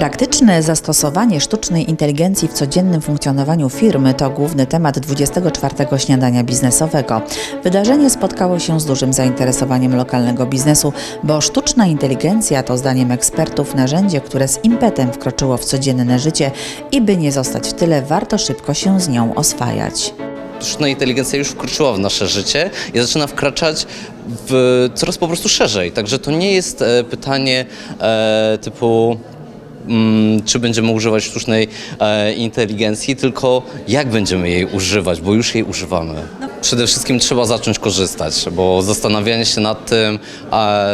Praktyczne zastosowanie sztucznej inteligencji w codziennym funkcjonowaniu firmy to główny temat 24 śniadania biznesowego. Wydarzenie spotkało się z dużym zainteresowaniem lokalnego biznesu, bo sztuczna inteligencja to zdaniem ekspertów narzędzie, które z impetem wkroczyło w codzienne życie i by nie zostać w tyle, warto szybko się z nią oswajać. sztuczna inteligencja już wkroczyła w nasze życie i zaczyna wkraczać w coraz po prostu szerzej. Także to nie jest e, pytanie e, typu czy będziemy używać sztucznej e, inteligencji, tylko jak będziemy jej używać, bo już jej używamy. Przede wszystkim trzeba zacząć korzystać, bo zastanawianie się nad tym,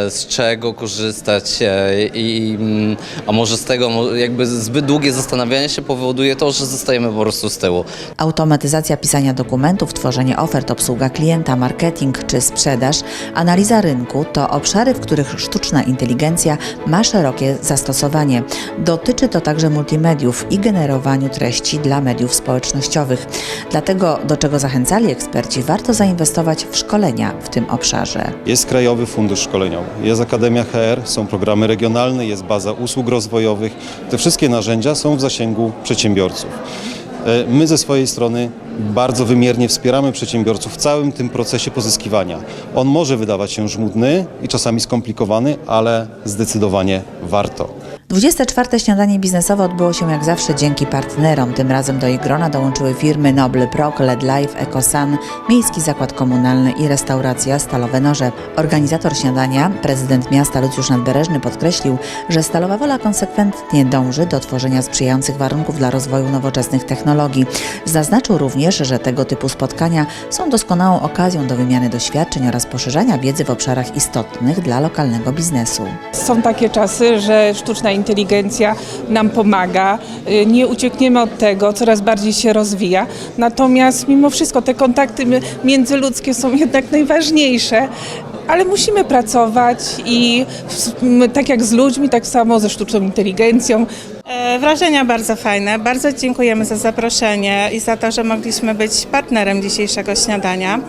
z czego korzystać e, i, mm, a może z tego, jakby zbyt długie zastanawianie się powoduje to, że zostajemy po prostu z tyłu. Automatyzacja pisania dokumentów, tworzenie ofert, obsługa klienta, marketing czy sprzedaż, analiza rynku to obszary, w których sztuczna inteligencja ma szerokie zastosowanie. Dotyczy to także multimediów i generowaniu treści dla mediów społecznościowych. Dlatego, do czego zachęcali eksperci, warto zainwestować w szkolenia w tym obszarze. Jest Krajowy Fundusz Szkoleniowy, jest Akademia HR, są programy regionalne, jest baza usług rozwojowych. Te wszystkie narzędzia są w zasięgu przedsiębiorców. E, My ze swojej strony bardzo wymiernie wspieramy przedsiębiorców w całym tym procesie pozyskiwania. On może wydawać się żmudny i czasami skomplikowany, ale zdecydowanie warto. 24. śniadanie biznesowe odbyło się jak zawsze dzięki partnerom. Tym razem do ich grona dołączyły firmy Noble Prok, LED Life, EcoSan, Miejski Zakład Komunalny i restauracja Stalowe Noże. Organizator śniadania, prezydent miasta Lucjusz Nadbereżny podkreślił, że Stalowa Wola konsekwentnie dąży do tworzenia sprzyjających warunków dla rozwoju nowoczesnych technologii. Zaznaczył również, że tego typu spotkania są doskonałą okazją do wymiany doświadczeń oraz poszerzania wiedzy w obszarach istotnych dla lokalnego biznesu. Są takie czasy, że sztuczna inteligencja nam pomaga, y, nie uciekniemy od tego, coraz bardziej się rozwija. Natomiast mimo wszystko te kontakty międzyludzkie są jednak najważniejsze. Ale musimy pracować i tak jak z ludźmi, tak samo ze sztuczną inteligencją. E, Wrażenia bardzo fajne. Bardzo dziękujemy za zaproszenie i za to, że mogliśmy być partnerem dzisiejszego śniadania,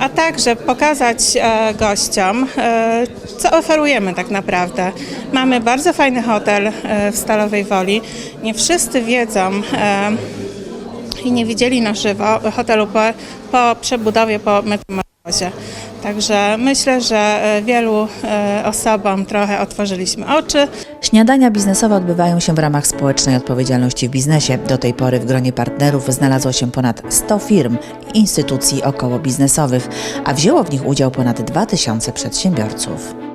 a także pokazać e, gościom, e, co oferujemy tak naprawdę. Mamy bardzo fajny hotel w Stalowej Woli. Nie wszyscy wiedzą i nie widzieli na żywo hotelu po, po przebudowie, po metamorfozie. Także myślę, że e, wielu e, osobom trochę otworzyliśmy oczy. Śniadania biznesowe odbywają się w ramach społecznej odpowiedzialności w biznesie. Do tej pory w gronie partnerów znalazło się ponad 100 firm i instytucji około biznesowych, a wzięło w nich udział ponad 2000 przedsiębiorców.